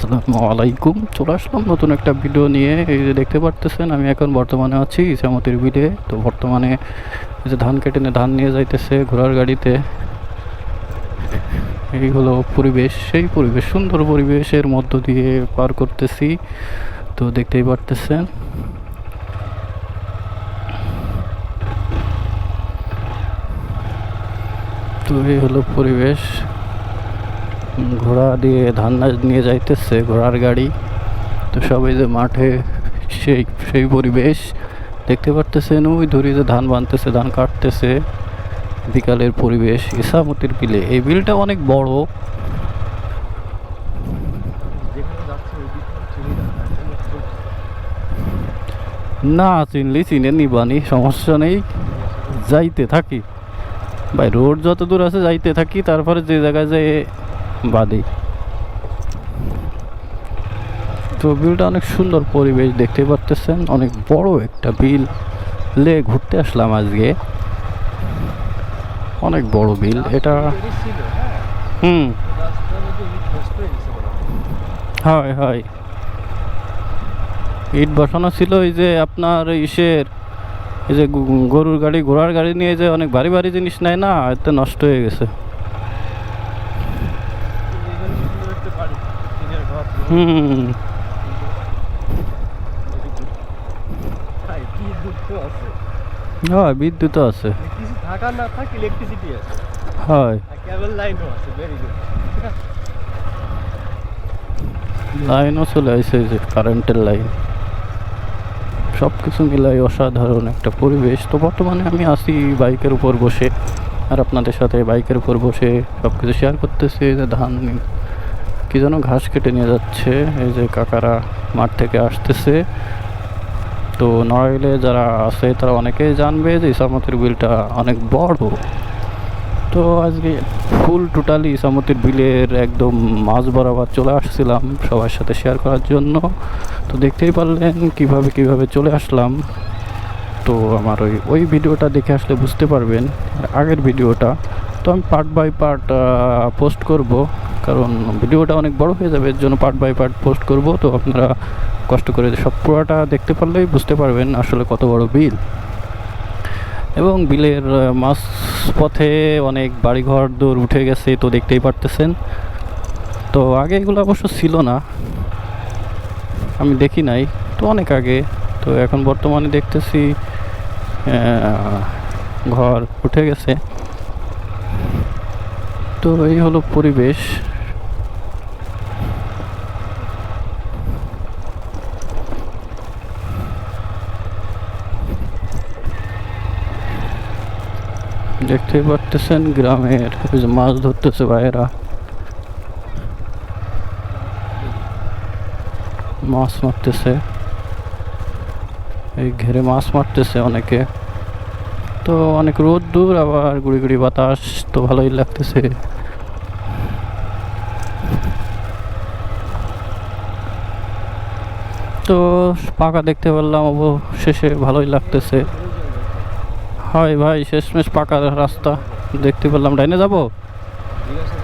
আসসালামু আলাইকুম। চলে আসলাম নতুন একটা ভিডিও নিয়ে। এই যে দেখতে পারতেছেন, আমি এখন বর্তমানে আছি ইসামতির বিলে। তো বর্তমানে যে ধান কেটে নিয়ে ধান নিয়ে যাইতেছে ঘোড়ার গাড়িতে। এই হলো পরিবেশ। সেই পরিবেশ, সুন্দর পরিবেশের মধ্য দিয়ে পার করতেছি। তো দেখতেই পারতেছেন। তো এই হলো পরিবেশ। ঘোড়া দিয়ে ধান না- নিয়ে যাইতেছে ঘোড়ার গাড়ি। তো সবাই যে মাঠে সেই সেই পরিবেশ। দেখতে পারতেছেন ওই ধরে যে ধান বানতেছে ধান কাটতেছে। বিকালের পরিবেশ ইসামতির বিলে। এই বিলটা অনেক বড়। না চিনলি চিনে নিবানি সমস্যা নেই। যাইতে থাকি। ভাই রোড যত দূর আছে যাইতে থাকি তারপরে যে জায়গায় যে বাদি। তো বিলটা অনেক সুন্দর পরিবেশ দেখতে পারতেছেন। অনেক বড় একটা বিল লে ঘুরতে আসলাম আজকে। অনেক বড় বিল। এটা হুম। হয় হয়। ইট বসানো ছিল এই যে আপনার ইসের, এই যে গরুর গাড়ি, ঘোড়ার গাড়ি নিয়ে যে অনেক ভারী ভারী জিনিস নেয় না, এতে নষ্ট হয়ে গেছে এখানে সুন্দর একটা বাড়ি টিনের ঘর হুম। হয় বিদ্যুৎ আছে। মানে কিছু থাকা না থাক ইলেকট্রিসিটি আছে। হয়। কেবল লাইনও আছে ভেরি গুড লাইনও চলে আসে যে কারেন্টের লাইন সব কিছু মিলাই অসাধারণ একটা পরিবেশ। তো বর্তমানে আমি আসি বাইকের উপর বসে আর আপনাদের সাথে বাইকের উপর বসে সব কিছু শেয়ার করতেছি যে ধান কি যেন ঘাস কেটে নিয়ে যাচ্ছে, এই যে কাকারা মাঠ থেকে আসতেছে। তো নড়াইলে যারা আছে, তারা অনেকেই জানবে যে ইসামতির বিলটা অনেক বড়। তো আজকে ফুল টোটালি ইসামতির বিলের একদম মাঝ বরাবর চলে আসছিলাম সবার সাথে শেয়ার করার জন্য। তো দেখতেই পারলেন কীভাবে কীভাবে চলে আসলাম। তো আমার ওই ওই ভিডিওটা দেখে আসলে বুঝতে পারবেন, আগের ভিডিওটা। তো আমি পার্ট বাই পার্ট পোস্ট করব। কারণ ভিডিওটা অনেক বড় হয়ে যাবে, এর জন্য পার্ট বাই পার্ট পোস্ট করব। তো আপনারা কষ্ট করে সব পুরোটা দেখতে পারলেই বুঝতে পারবেন আসলে কত বড় বিল। এবং বিলের মাঝ পথে অনেক বাড়িঘর, দূর উঠে গেছে তো দেখতেই পারতেছেন। তো আগে এগুলো অবশ্য ছিল না। আমি দেখি নাই, তো অনেক আগে। তো এখন বর্তমানে দেখতেছি ঘর উঠে গেছে। তো এই হলো পরিবেশ। দেখতেই পারতেছেন, গ্রামের মাছ ধরতেছে ভাইয়েরা। মাছ মারতেছে। এই ঘেরে মাছ মারতেছে অনেকে। তো অনেক রোদ দূর, আবার গুড়ি গুড়ি বাতাস, তো ভালোই লাগতেছে। তো পাকা দেখতে পারলাম, অবশেষে ভালোই লাগতেছে। হয় ভাই শেষমেশ পাকা রাস্তা দেখতে পেলাম ডাইনে যাবো ঠিক আছে